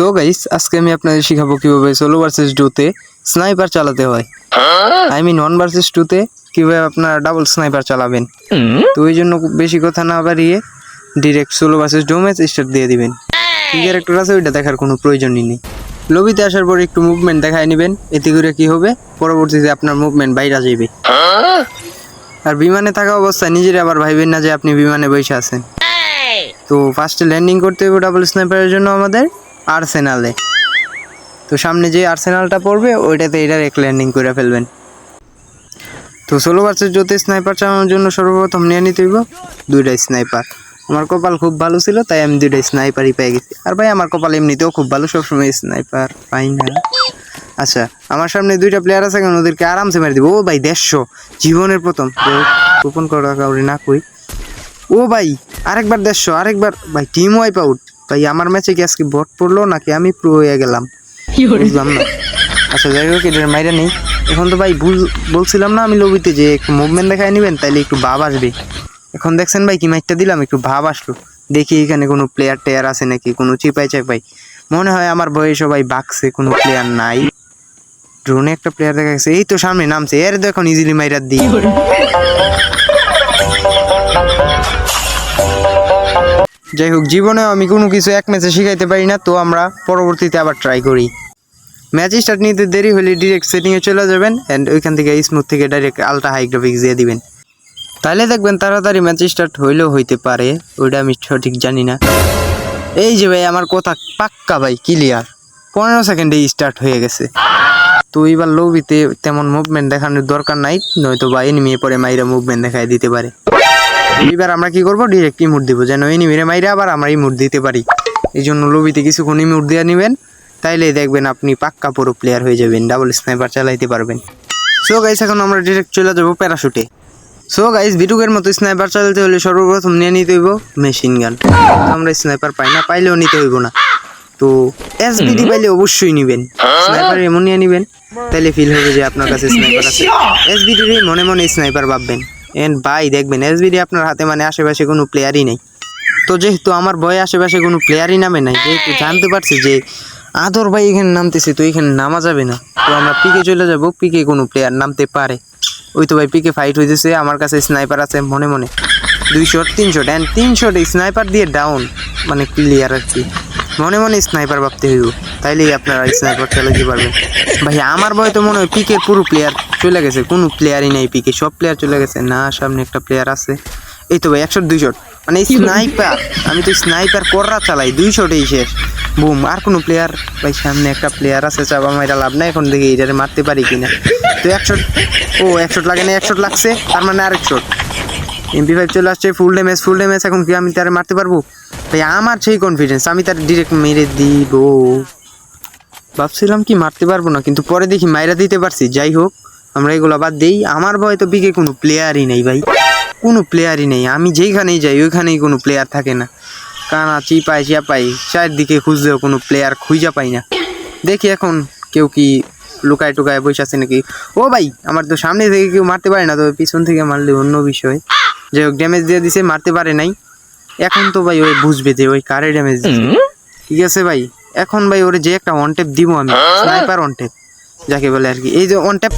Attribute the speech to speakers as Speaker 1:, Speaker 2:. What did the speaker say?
Speaker 1: So guys আজকে আমি আপনাদের শিখাবো কীভাবে সোলো ভার্সেস ডুতে স্নাইপার চালাতে হয়। আই মিন ওয়ান ভার্সেস টুতে কীভাবে আপনারা ডাবল স্নাইপার চালাবেন। তো ওই জন্য বেশি কথা না বাড়িয়ে direct solo versus duo match start দিয়ে দিবেন। কি ক্যারেক্টার আছে? ওইটা দেখার কোনো প্রয়োজনই নেই। লবিতে আসার পর একটু মুভমেন্ট দেখায় নেবেন। এতে করে কি হবে? পরবর্তীতে আপনার মুভমেন্ট বাইরে যাবে আর বিমানে থাকা অবস্থায় নিজের আবার ভাইবেন না যে আপনি বিমানে বসে আছেন। তো ফার্স্টে ল্যান্ডিং করতে হবে ডাবল স্নাইপারের জন্য আমাদের। আর্সেনালে। তো সামনে যে আর্সেনালটা পড়বে, ওইটাতে ডাইরেক্ট ল্যান্ডিং করে ফেলবেন। তো ষোলো ভার্সেস যদি স্নাইপার চালানোর জন্য সর্বপ্রথম নিয়ে নিতে হইব দুইটা স্নাইপার। আমার কপাল খুব ভালো ছিল, তাই আমি দুইটা স্নাইপারই পেয়ে গেছি। আর ভাই, আমার কপাল এমনিতেও খুব ভালো, সবসময় স্নাইপার পাই না। আচ্ছা আমার সামনে দুইটা প্লেয়ার আছে কেন ওদেরকে আরামসে মেরে দিব। ও ভাই, দেড়শো। জীবনের প্রথম। গোপন করা কাউরি না কই। ও ভাই, আরেকবার দেড়শো, আরেকবার। ভাই টিম ওয়াইপ আউট ভাই আমার ম্যাচে কি আজকে বট পড়ল নাকি আমি প্রো হয়ে গেলাম? বুঝলাম না। আচ্ছা যাই হোক এটার মাইরা নেই। এখন তো ভাই ভুল বলছিলাম না আমি লবিতে যে একটু মুভমেন্ট দেখায় নেবেন তাইলে একটু ভাব আসবে। এখন দেখছেন ভাই কি মাইকটা দিলাম একটু ভাব আসলো। দেখি এখানে কোনো প্লেয়ার টেয়ার আছে নাকি কোনো চিপাই চাপাই মনে হয় আমার বয়স সবাই বাকছে কোনো প্লেয়ার নাই। ড্রোনে একটা প্লেয়ার দেখা গেছে এই তো সামনে নামছে। এর দেখুন ইজিলি মাইরা দিই যাই হোক জীবনে আমি কোনো কিছু এক ম্যাচে শিখাইতে পারি না, তো আমরা পরবর্তীতে আবার ট্রাই করি। ম্যাচ স্টার্ট নিতে দেরি হলে ডিরেক্ট সেটিংয়ে চলে যাবেন অ্যান্ড ওইখান থেকে স্মুথ থেকে ডাইরেক্ট আলট্রা হাই গ্রাফিক্স দিয়ে দিবেন। তাহলে দেখবেন তাড়াতাড়ি ম্যাচ স্টার্ট হইলেও হইতে পারে, ওইটা আমি সঠিক জানি না। এই যে ভাই, আমার কথা পাক্কা ভাই ক্লিয়ার পনেরো সেকেন্ডে স্টার্ট হয়ে গেছে। তো এবার লবিতে তেমন মুভমেন্ট দেখানোর দরকার নাই, নয়তো বা এনিমি পরে মাইরা মুভমেন্ট দেখায় দিতে পারে। এবার আমরা কি করব? ডিরেক্ট ইমোট দিব। যেন এনিমিরে মাইরে আবার আমরা ইমোট দিতে পারি। এই জন্য লবিতে কিছুক্ষণ ইমোট দিয়ে নেবেন। তাইলে দেখবেন আপনি পাক্কা পুরো প্লেয়ার হয়ে যাবেন। ডাবল স্নাইপার চালাইতে পারবেন। সো গাইস এখন আমরা ডিরেক্ট চলে যাব প্যারাশুটে সো গাইস বিটুকের মতো স্নাইপার চালাতে হলে সর্বপ্রথম নিয়ে নিতে হইব মেশিন গান আমরা স্নাইপার পাই না পাইলেও নিতে হইব না। তো এস এসবিডি পাইলে অবশ্যই নিবেন। স্নাইপার এমন নিয়ে নিবেন। তাইলে ফিল হবে যে আপনার কাছে স্নাইপার আছে। এসবিডি মনে মনে স্নাইপার ভাববেন। এন্ড বাই দেখবেন এসবিডি আপনার হাতে মানে আশেপাশে কোনো প্লেয়ারই নেই। তো যেহেতু আমার ভয়ে আশেপাশে কোনো প্লেয়ারই নামে নাই, যেহেতু জানতে পারছি যে আদর ভাই এখানে নামতেছে, তো এখানে নামা যাবে না। তো আমরা পিকে চলে যাব পিকে কোনো প্লেয়ার নামতে পারে। ওই তো ভাই পিকে ফাইট হইতেছে, আমার কাছে স্নাইপার আছে মনে মনে। দুই শট তিন শট অ্যান্ড তিন শট স্নাইপার দিয়ে ডাউন মানে ক্লিয়ার আর কি। মনে মনে স্নাইপার ভাবতে হইব, তাইলেই আপনারা স্নাইপার চালাতে পারবেন। ভাই, আমার ভয় তো মনে হয় পিকের পুরো প্লেয়ার চলে গেছে কোনো প্লেয়ারই নাই পিকে সব প্লেয়ার চলে গেছে। না সামনে একটা প্লেয়ার আছে। এই তো ভাই একশো দুই শট মানে স্নাইপার আমি তো স্নাইপার কররা চালাই দুই শটেই শেষ। বুম আর কোনো প্লেয়ার ভাই সামনে একটা প্লেয়ার আছে চাপা মাইরা লাভ নাই এখন দেখি এটারে মারতে পারি কিনা। তো একশো ও একশো লাগে না একশো লাগছে তার মানে আরেক শট এমপি ফাইভ চলে আসছে ফুল ড্যামেজ ফুল ড্যামেজ এখন কি আমি তারে মারতে পারব? ভাই আমার সেই কনফিডেন্স আমি তার ডিরেক্ট মেরে দিব। ভাবছিলাম কি মারতে পারব না কিন্তু পরে দেখি মাইরা দিতে পারছি যাই হোক। আমরা এগুলো বাদ দিই। আমার ভয় তো পিকে কোনো প্লেয়ারই নেই ভাই। কোনো প্লেয়ারই নেই। আমি যেইখানেই যাই ওইখানেই কোনো প্লেয়ার থাকে না। কানা চিপাই চিপাই চারদিকে খুঁজলেও কোনো প্লেয়ার খুঁজা পাই না। দেখি এখন কেউ কি লুকায় টুকায় বসে আছে নাকি। ও ভাই আমার তো সামনে থেকে কেউ মারতে পারে না তবে পিছন থেকে মারলে অন্য বিষয়। যাই হোক ড্যামেজ দিয়ে দিছে মারতে পারে নাই। এখন তো ভাই ওই বুঝবে যে ওই কারে ড্যামেজ দিছে। ঠিক আছে ভাই এখন ভাই ওরে যে একটা ওয়ান টেপ দিব আমি। স্নাইপার ওয়ান টেপ যাকে বলে আর কি। এই যে অন টেপ